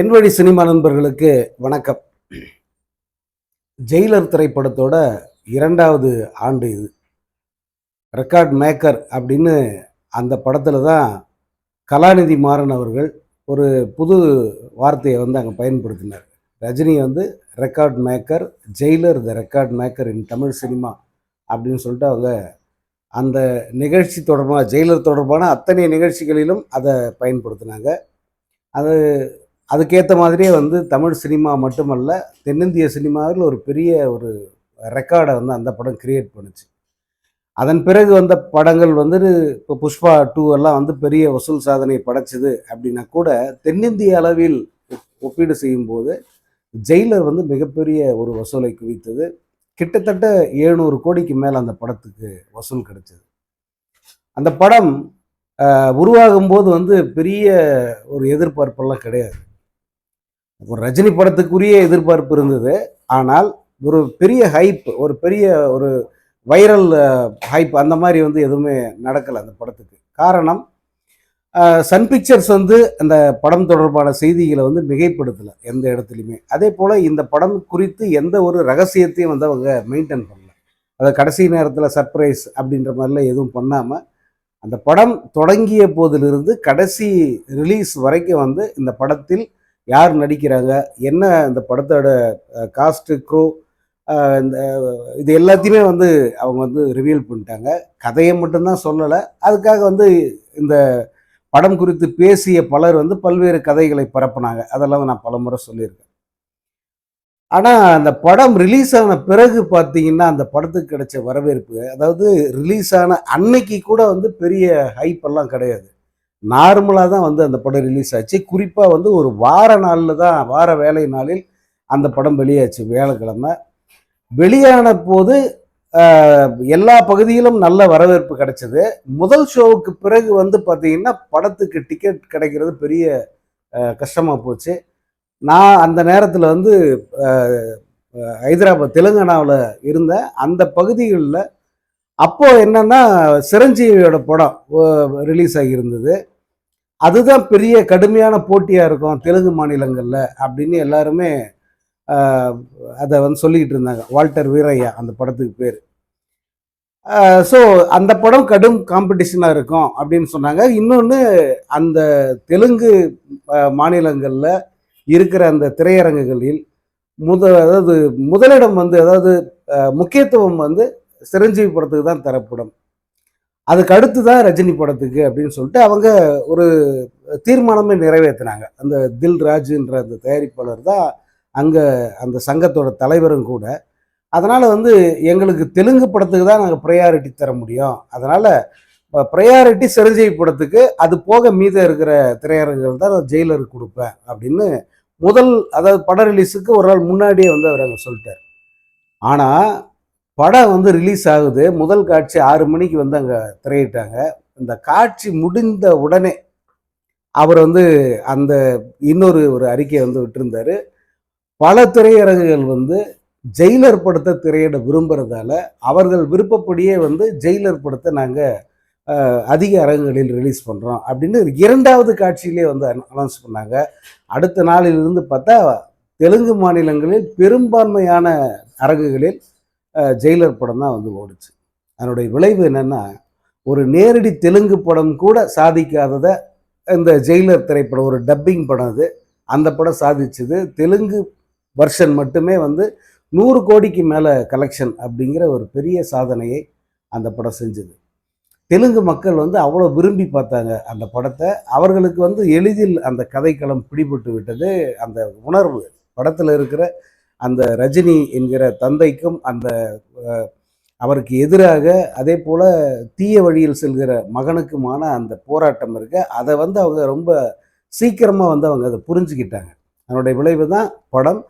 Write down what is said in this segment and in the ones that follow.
என் வழி சினிமா நண்பர்களுக்கு வணக்கம். ஜெயிலர் திரைப்படத்தோட இரண்டாவது ஆண்டு இது. ரெக்கார்ட் மேக்கர் அப்படின்னு அந்த படத்தில் தான் கலாநிதி மாறன் அவர்கள் ஒரு புது வார்த்தையை வந்து அங்கே பயன்படுத்தினார். ரஜினி வந்து record maker Jailer the record maker in Tamil cinema அப்படின்னு சொல்லிட்டு அவங்க அந்த நிகழ்ச்சி தொடர்பான ஜெயிலர் தொடர்பான அத்தனை நிகழ்ச்சிகளிலும் அதை பயன்படுத்தினாங்க. அது அதுக்கேற்ற மாதிரியே வந்து தமிழ் சினிமா மட்டுமல்ல தென்னிந்திய சினிமாவில் ஒரு பெரிய ஒரு ரெக்கார்டை வந்து அந்த படம் கிரியேட் பண்ணுச்சு. அதன் பிறகு வந்த படங்கள் வந்து இப்போ புஷ்பா டூ எல்லாம் வந்து பெரிய வசூல் சாதனை படைச்சது அப்படின்னா கூட தென்னிந்திய அளவில் ஒப்பீடு செய்யும்போது ஜெயிலர் வந்து மிகப்பெரிய ஒரு வசூலை குவித்தது. கிட்டத்தட்ட ஏழ்நூறு கோடிக்கு மேலே அந்த படத்துக்கு வசூல் கிடைச்சது. அந்த படம் உருவாகும் போது வந்து பெரிய ஒரு எதிர்பார்ப்பெல்லாம் கிடையாது. ஒரு ரஜினி படத்துக்குரிய எதிர்பார்ப்பு இருந்தது. ஆனால் ஒரு பெரிய ஹைப் ஒரு பெரிய ஒரு வைரல் ஹைப் அந்த மாதிரி வந்து எதுவுமே நடக்கலை அந்த படத்துக்கு. காரணம் சன் பிக்சர்ஸ் வந்து அந்த படம் தொடர்பான செய்திகளை வந்து மிகைப்படுத்தலை எந்த இடத்துலையுமே. அதே போல் இந்த படம் குறித்து எந்த ஒரு ரகசியத்தையும் வந்து அவங்க மெயின்டைன் பண்ணல. அதை கடைசி நேரத்தில் சர்ப்ரைஸ் அப்படின்ற மாதிரிலாம் எதுவும் பண்ணாமல் அந்த படம் தொடங்கிய போதிலிருந்து கடைசி ரிலீஸ் வரைக்கும் வந்து இந்த படத்தில் யார் நடிக்கிறாங்க? என்ன இந்த படத்தோட காஸ்ட்டு க்ரூ இந்த இது எல்லாத்தையுமே வந்து அவங்க வந்து ரிவீல் பண்ணிட்டாங்க. கதையை மட்டும்தான் சொல்லலை. அதுக்காக வந்து இந்த படம் குறித்து பேசிய பலர் வந்து பல்வேறு கதைகளை பரப்புனாங்க. அதெல்லாம் நான் பலமுறை சொல்லியிருக்கேன். ஆனால் அந்த படம் ரிலீஸ் ஆன பிறகு பார்த்தீங்கன்னா அந்த படத்துக்கு கிடைச்ச வரவேற்பு அதாவது ரிலீஸ் ஆன அன்னைக்கு கூட வந்து பெரிய ஹைப் எல்லாம் கிடையாது. நார்மலாக தான் வந்து அந்த படம் ரிலீஸ் ஆச்சு. குறிப்பாக வந்து ஒரு வார நாளில் தான் வார வேலை நாளில் அந்த படம் வெளியாச்சு வியாழக்கிழமை. வெளியான போது எல்லா பகுதியிலும் நல்ல வரவேற்பு கிடைச்சது. முதல் ஷோவுக்கு பிறகு வந்து பார்த்தீங்கன்னா படத்துக்கு டிக்கெட் கிடைக்கிறது பெரிய கஷ்டமாக போச்சு. நான் அந்த நேரத்தில் வந்து ஹைதராபாத் தெலுங்கானாவில் இருந்தேன். அந்த பகுதிகளில் அப்போது என்னன்னா சிரஞ்சீவியோட படம் ரிலீஸ் ஆகியிருந்தது. அதுதான் பெரிய கடுமையான போட்டியாக இருக்கும் தெலுங்கு மாநிலங்களில் அப்படின்னு எல்லாருமே அதை வந்து சொல்லிக்கிட்டு இருந்தாங்க. வால்டர் வீரையா அந்த படத்துக்கு பேர். ஸோ அந்த படம் கடும் காம்படிஷனாக இருக்கும் அப்படின்னு சொன்னாங்க. இன்னொன்று அந்த தெலுங்கு மாநிலங்களில் இருக்கிற அந்த திரையரங்குகளில் முத அதாவது முதலிடம் வந்து அதாவது முக்கியத்துவம் வந்து சிரஞ்சீவி படத்துக்கு தான் தரப்படும். அதுக்கு அடுத்து தான் ரஜினி படத்துக்கு அப்படின்னு சொல்லிட்டு அவங்க ஒரு தீர்மானமே நிறைவேற்றினாங்க. அந்த தில் ராஜுன்ற அந்த தயாரிப்பாளர் தான் அங்கே அந்த சங்கத்தோட தலைவரும் கூட. அதனால் வந்து எங்களுக்கு தெலுங்கு படத்துக்கு தான் நாங்கள் ப்ரையாரிட்டி தர முடியும். அதனால் ப்ரையாரிட்டி சிரஞ்சீவி படத்துக்கு அது போக மீதம் இருக்கிற திரையரங்குகள் தான் நான் ஜெயிலருக்கு கொடுப்பேன் அப்படின்னு முதல் அதாவது பட ரிலீஸுக்கு ஒரு நாள் முன்னாடியே வந்து அவர் அங்கே சொல்லிட்டார். ஆனால் படம் வந்து ரிலீஸ் ஆகுது. முதல் காட்சி ஆறு மணிக்கு வந்து அங்கே திரையிட்டாங்க. இந்த காட்சி முடிந்த உடனே அவர் வந்து அந்த இன்னொரு ஒரு அறிக்கையை வந்து விட்டுருந்தார். பல திரையரங்குகள் வந்து ஜெயிலர் படத்தை திரையிட விரும்புறதால அவர்கள் விருப்பப்படியே வந்து ஜெயிலர் படத்தை நாங்கள் அதிக அரங்குகளில் ரிலீஸ் பண்ணுறோம் அப்படின்னு இரண்டாவது காட்சியிலே வந்து அனௌன்ஸ் பண்ணாங்க. அடுத்த நாளிலிருந்து பார்த்தா தெலுங்கு மாநிலங்களில் பெரும்பான்மையான அரங்குகளில் ஜெயிலர் படம் தான் வந்து ஓடுச்சு. அதனுடைய விளைவு என்னென்னா ஒரு நேரடி தெலுங்கு படம் கூட சாதிக்காததை இந்த ஜெயிலர் திரைப்படம் ஒரு டப்பிங் படம் அது. அந்த படம் சாதிச்சது. தெலுங்கு வருஷன் மட்டுமே வந்து நூறு கோடிக்கு மேலே கலெக்ஷன் அப்படிங்கிற ஒரு பெரிய சாதனையை அந்த படம் செஞ்சது. தெலுங்கு மக்கள் வந்து அவ்வளோ விரும்பி பார்த்தாங்க அந்த படத்தை. அவர்களுக்கு வந்து எளிதில் அந்த கதைக்களம் பிடிபட்டு விட்டது. அந்த உணர்வு படத்தில் இருக்கிற அந்த ரஜினி என்கிற தந்தைக்கும் அந்த அவருக்கு எதிராக அதே போல் தீய வழியில் செல்கிற மகனுக்குமான அந்த போராட்டம் இருக்க அதை வந்து அவங்க ரொம்ப சீக்கிரமாக வந்து அவங்க அதை புரிஞ்சுக்கிட்டாங்க. அதனுடைய விளைவு தான் படம்.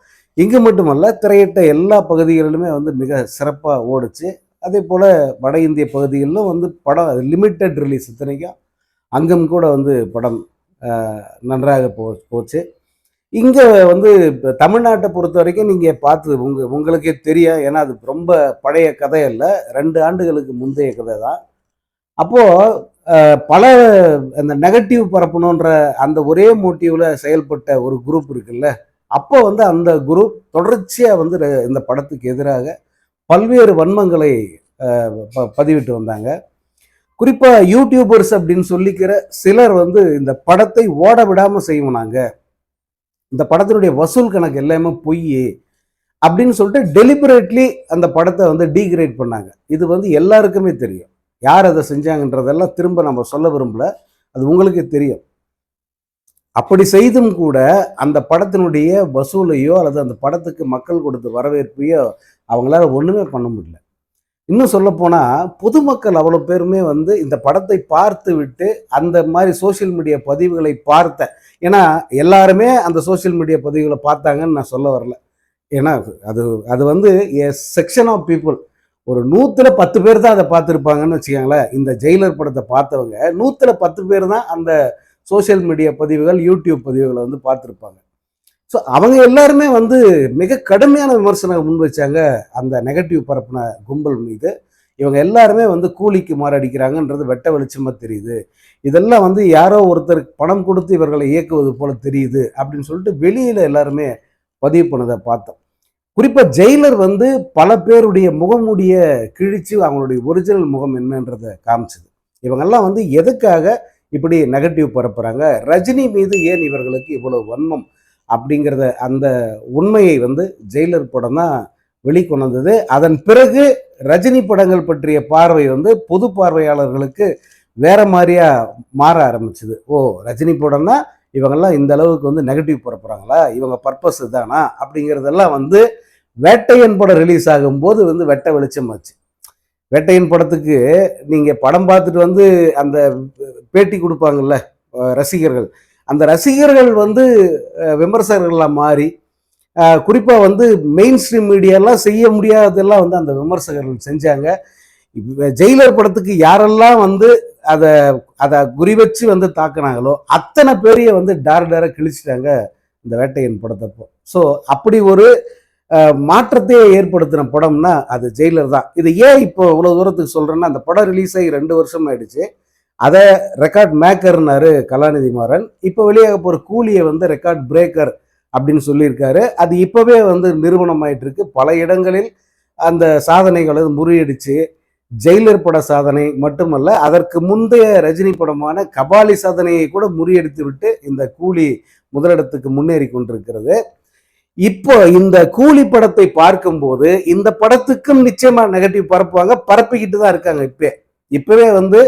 இங்கு மட்டுமல்ல திரையிட்ட எல்லா பகுதிகளிலுமே வந்து மிக சிறப்பாக ஓடுச்சு. அதே போல் வட இந்திய பகுதிகளிலும் வந்து படம் லிமிட்டட் ரிலீஸ் இத்தனைக்கும். அங்கும் கூட வந்து படம் நன்றாக போ போச்சு. இங்கே வந்து இப்போ தமிழ்நாட்டை பொறுத்த வரைக்கும் நீங்கள் பார்த்து உங்க உங்களுக்கே தெரியும். ஏன்னா அது ரொம்ப பழைய கதை இல்லை ரெண்டு ஆண்டுகளுக்கு முந்தைய கதை தான் அப்போது பல அந்த நெகட்டிவ் பரப்பணுன்ற அந்த ஒரே மோட்டிவில் செயல்பட்ட ஒரு குரூப் இருக்குல்ல. அப்போ வந்து அந்த குரூப் தொடர்ச்சியாக வந்து இந்த படத்துக்கு எதிராக பல்வேறு வன்மங்களை ப- பதிவிட்டு வந்தாங்க. குறிப்பாக யூடியூபர்ஸ் அப்படின்னு சொல்லிக்கிற சிலர் வந்து இந்த படத்தை ஓட விடாமல் செய்வோம் நாங்கள் இந்த படத்தினுடைய வசூல் கணக்கு எல்லாமே பொய் அப்படின்னு சொல்லிட்டு டெலிபரேட்லி அந்த படத்தை வந்து டீக்ரேட் பண்ணாங்க. இது வந்து எல்லாருக்குமே தெரியும். யார் அதை செஞ்சாங்கன்றதெல்லாம் திரும்ப நம்ம சொல்ல விரும்பல. அது உங்களுக்கே தெரியும். அப்படி செய்தும் கூட அந்த படத்தினுடைய வசூலையோ அல்லது அந்த படத்துக்கு மக்கள் கொடுத்த வரவேற்பையோ அவங்களால ஒன்றுமே பண்ண முடியல. இன்னும் சொல்லப்போனால் பொதுமக்கள் அவ்வளோ பேருமே வந்து இந்த படத்தை பார்த்து விட்டு அந்த மாதிரி சோஷியல் மீடியா பதிவுகளை பார்த்த ஏன்னா எல்லாருமே அந்த சோஷியல் மீடியா பதிவுகளை பார்த்தாங்கன்னு நான் சொல்ல வரல. ஏன்னா அது அது வந்து செக்ஷன் ஆஃப் பீப்புள் ஒரு நூற்றில் பத்து பேர் தான் அதை பார்த்துருப்பாங்கன்னு வச்சுக்கோங்களேன். இந்த ஜெயிலர் படத்தை பார்த்தவங்க நூற்றில் பத்து பேர் தான் அந்த சோஷியல் மீடியா பதிவுகள் யூடியூப் பதிவுகளை வந்து பார்த்துருப்பாங்க. ஸோ அவங்க எல்லாருமே வந்து மிக கடுமையான விமர்சனம் முன் வச்சாங்க அந்த நெகட்டிவ் பரப்பின கும்பல் மீது. இவங்க எல்லாருமே வந்து கூலிக்கு மாறடிக்கிறாங்கன்றது வெட்ட வெளிச்சமாக தெரியுது. இதெல்லாம் வந்து யாரோ ஒருத்தர் பணம் கொடுத்து இவர்களை இயக்குவது போல தெரியுது அப்படின்னு சொல்லிட்டு வெளியில் எல்லாருமே பதிவு பண்ணதை பார்த்தோம். குறிப்பாக ஜெயிலர் வந்து பல பேருடைய முகமுடைய கிழிச்சு அவங்களுடைய ஒரிஜினல் முகம் என்னன்றதை காமிச்சது. இவங்கெல்லாம் வந்து எதுக்காக இப்படி நெகட்டிவ் பரப்புறாங்க? ரஜினி மீது ஏன் இவர்களுக்கு இவ்வளவு வன்மம்? அப்படிங்கிறத அந்த உண்மையை வந்து ஜெயிலர் படம் தான் வெளிக்கொணர்ந்தது. அதன் பிறகு ரஜினி படங்கள் பற்றிய பார்வை வந்து பொது பார்வையாளர்களுக்கு வேற மாதிரியா மாற ஆரம்பிச்சுது. ஓ ரஜினி படம்னா இவங்கெல்லாம் இந்த அளவுக்கு வந்து நெகட்டிவ் பரப்புறாங்களா இவங்க பர்பஸ் தானா? அப்படிங்கிறதெல்லாம் வந்து வேட்டையன் படம் ரிலீஸ் ஆகும்போது வந்து வெட்ட வெளிச்சம் ஆச்சு. வேட்டையன் படத்துக்கு நீங்கள் படம் பார்த்துட்டு வந்து அந்த பேட்டி கொடுப்பாங்கல்ல ரசிகர்கள் அந்த ரசிகர்கள் வந்து விமர்சகர்களாக மாறி குறிப்பாக வந்து மெயின் ஸ்ட்ரீம் மீடியாலாம் செய்ய முடியாததெல்லாம் வந்து அந்த விமர்சகர்கள் செஞ்சாங்க. ஜெயிலர் படத்துக்கு யாரெல்லாம் வந்து அதை அதை குறி வச்சு வந்து தாக்குனாங்களோ அத்தனை பேரைய வந்து டார் டார கிழிச்சிட்டாங்க இந்த வேட்டையன் படத்தப்போ. ஸோ அப்படி ஒரு மாற்றத்தையே ஏற்படுத்தின படம்னா அது ஜெயிலர் தான். இது ஏன் இப்போ இவ்வளோ தூரத்துக்கு சொல்கிறேன்னா அந்த படம் ரிலீஸ் ஆகி ரெண்டு வருஷம் ஆயிடுச்சு. அதை ரெக்கார்ட் மேக்கர்னாரு கலாநிதி மாறன். இப்போ வெளியாக போகிற கூலியை வந்து ரெக்கார்ட் பிரேக்கர் அப்படின்னு சொல்லியிருக்காரு. அது இப்போவே வந்து நிறுவனம் ஆயிட்டு இருக்கு பல இடங்களில் அந்த சாதனைகளை முறியடிச்சு ஜெயிலர் பட சாதனை மட்டுமல்ல அதற்கு முந்தைய ரஜினி படமான கபாலி சாதனையை கூட முறியடித்து விட்டு இந்த கூலி முதலிடத்துக்கு முன்னேறி கொண்டிருக்கிறது. இப்போ இந்த கூலி படத்தை பார்க்கும்போது இந்த படத்துக்கும் நிச்சயமா நெகட்டிவ் பரப்புவாங்க. பரப்பிக்கிட்டு தான் இருக்காங்க இப்பே. இப்பவே வந்து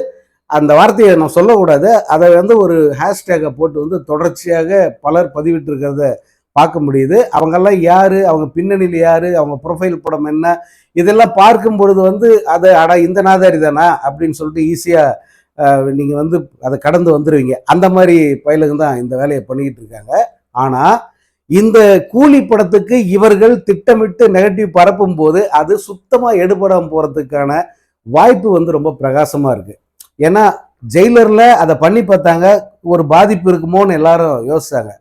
அந்த வார்த்தையை நான் சொல்லக்கூடாது. அதை வந்து ஒரு ஹேஷ்டேகை போட்டு வந்து தொடர்ச்சியாக பலர் பதிவிட்டிருக்கிறத பார்க்க முடியுது. அவங்கெல்லாம் யார்? அவங்க பின்னணியில் யார்? அவங்க ப்ரொஃபைல் படம் என்ன? இதெல்லாம் பார்க்கும் பொழுது வந்து அதை அடா இந்த நாதாரி தானா? அப்படின்னு சொல்லிட்டு ஈஸியாக நீங்கள் வந்து அதை கடந்து வந்துடுவீங்க அந்த மாதிரி பயிலுங்க தான் இந்த வேலையை பண்ணிக்கிட்டு இருக்காங்க. ஆனால் இந்த கூலி படத்துக்கு இவர்கள் திட்டமிட்டு நெகட்டிவ் பரப்பும் போது அது சுத்தமாக எடுபடாமல் போகிறதுக்கான வாய்ப்பு வந்து ரொம்ப பிரகாசமாக இருக்குது ஏன்னா ஜெயிலரில் அதை பண்ணி பார்த்தாங்க ஒரு பாதிப்பு இருக்குமோன்னு எல்லாரும் யோசிச்சாங்க.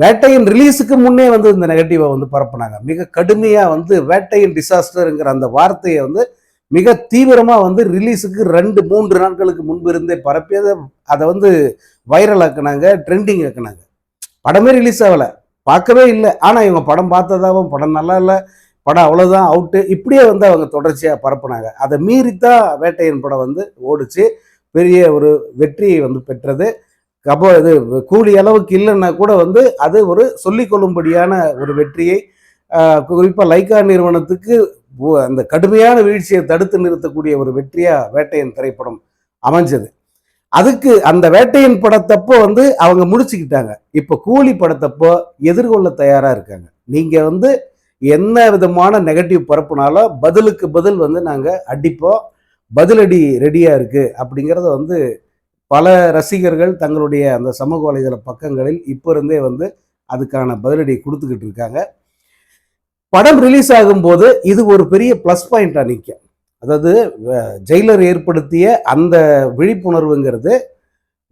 வேட்டையின் ரிலீஸுக்கு முன்னே வந்து இந்த நெகட்டிவை வந்து பரப்புனாங்க. மிக கடுமையாக வந்து வேட்டையின் டிசாஸ்டருங்கிற அந்த வார்த்தையை வந்து மிக தீவிரமாக வந்து ரிலீஸுக்கு ரெண்டு மூன்று நாட்களுக்கு முன்பு இருந்தே பரப்பி அதை அதை வந்து வைரல் ஆக்குனாங்க ட்ரெண்டிங் ஆக்குனாங்க. படமே ரிலீஸ் ஆகலை. பார்க்கவே இல்லை. ஆனால் இவங்க படம் பார்த்ததாவும் படம் நல்லா இல்லை. படம் அவ்வளோதான் அவுட்டு இப்படியே வந்து அவங்க தொடர்ச்சியாக பரப்புனாங்க. அதை மீறித்தான் வேட்டையின் படம் வந்து ஓடிச்சு. பெரிய ஒரு வெற்றியை வந்து பெற்றது. கபோ இது கூலி அளவுக்கு இல்லைன்னா கூட வந்து அது ஒரு சொல்லிக்கொள்ளும்படியான ஒரு வெற்றியை குறிப்பாக லைக்கா நிறுவனத்துக்கு அந்த கடுமையான வீழ்ச்சியை தடுத்து நிறுத்தக்கூடிய ஒரு வெற்றியாக வேட்டையின் திரைப்படம் அமைஞ்சது. அதுக்கு அந்த வேட்டையின் படத்தப்போ வந்து அவங்க முடிச்சுக்கிட்டாங்க. இப்போ கூலி படத்தப்போ எதிர்கொள்ள தயாராக இருக்காங்க. நீங்கள் வந்து என்ன விதமான நெகட்டிவ் பரப்புனாலும் பதிலுக்கு பதில் வந்து நாங்கள் அடிப்போம் பதிலடி ரெடியாக இருக்குது அப்படிங்கிறத வந்து பல ரசிகர்கள் தங்களுடைய அந்த சமூக வலைதள பக்கங்களில் இப்போ இருந்தே வந்து அதுக்கான பதிலடி கொடுத்துக்கிட்டு இருக்காங்க. படம் ரிலீஸ் ஆகும்போது இது ஒரு பெரிய ப்ளஸ் பாயிண்டா நிற்கும் அதாவது ஜெயிலர் ஏற்படுத்திய அந்த விழிப்புணர்வுங்கிறது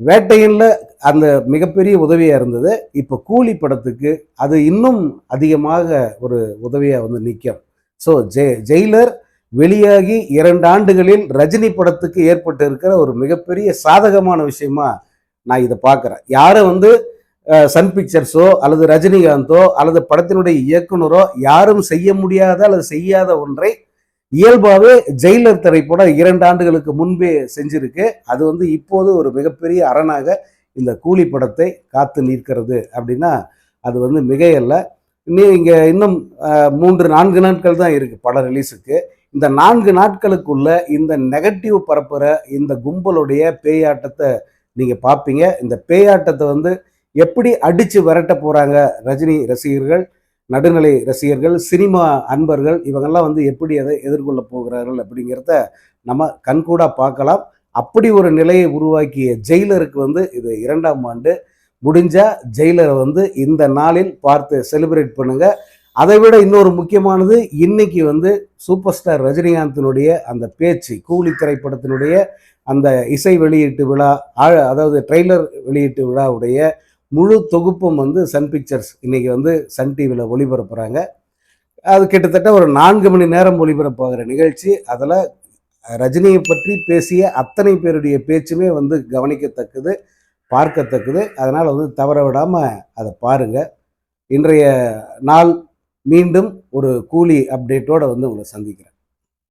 வேட்டையன்ல அந்த மிகப்பெரிய உதவியாக இருந்தது. இப்போ கூலி படத்துக்கு அது இன்னும் அதிகமாக ஒரு உதவியாக வந்து நிற்கும் ஸோ ஜெ ஜெயிலர் வெளியாகி இரண்டு ஆண்டுகளில் ரஜினி படத்துக்கு ஏற்பட்டு இருக்கிற ஒரு மிகப்பெரிய சாதகமான விஷயமா நான் இதை பார்க்குறேன். யாரும் வந்து சன் பிக்சர்ஸோ அல்லது ரஜினிகாந்தோ அல்லது படத்தினுடைய இயக்குனரோ யாரும் செய்ய முடியாத அல்லது செய்யாத ஒன்றை இயல்பாகவே ஜெயிலர் திரைப்படம் இரண்டு ஆண்டுகளுக்கு முன்பே செஞ்சிருக்கு. அது வந்து இப்போது ஒரு மிகப்பெரிய அரணாக இந்த கூலி படத்தை காத்து நிற்கிறது அப்படின்னா அது வந்து மிகையல்ல. இன்னும் இங்கே இன்னும் மூன்று நான்கு நாட்கள் தான் இருக்குது படம் ரிலீஸுக்கு இந்த நான்கு நாட்களுக்குள்ள இந்த நெகட்டிவ் பரப்புகிற இந்த கும்பலுடைய பேயாட்டத்தை நீங்கள் பார்ப்பீங்க. இந்த பேயாட்டத்தை வந்து எப்படி அடித்து விரட்ட போகிறாங்க ரஜினி ரசிகர்கள் நடுநிலை ரசிகர்கள் சினிமா அன்பர்கள் இவங்கெல்லாம் வந்து எப்படி அதை எதிர்கொள்ள போகிறார்கள் அப்படிங்கிறத நம்ம கண்கூடாக பார்க்கலாம். அப்படி ஒரு நிலையை உருவாக்கிய ஜெயிலருக்கு வந்து இது இரண்டாம் ஆண்டு. முடிஞ்சா ஜெயிலரை வந்து இந்த நாளில் பார்த்து செலிப்ரேட் பண்ணுங்க. அதை விட இன்னொரு முக்கியமானது இன்னைக்கு வந்து சூப்பர் ஸ்டார் ரஜினிகாந்தினுடைய அந்த பேச்சு கூலி திரைப்படத்தினுடைய அந்த இசை வெளியீட்டு விழா ஆழ அதாவது ட்ரெய்லர் வெளியீட்டு விழாவுடைய முழு தொகுப்பும் வந்து சன் பிக்சர்ஸ் இன்னைக்கு வந்து சன் டிவியில் ஒளிபரப்புறாங்க. அது கிட்டத்தட்ட ஒரு நான்கு மணி நேரம் ஒளிபரப்பாகிற நிகழ்ச்சி. அதில் ரஜினியை பற்றி பேசிய அத்தனை பேருடைய பேச்சுமே வந்து கவனிக்கத்தக்கது பார்க்கத்தக்கது. அதனால் வந்து தவற விடாமல் அதை பாருங்கள் இன்றைய நாள் மீண்டும் ஒரு கூலி அப்டேட்டோட வந்து உங்களை சந்திக்கிறேன்.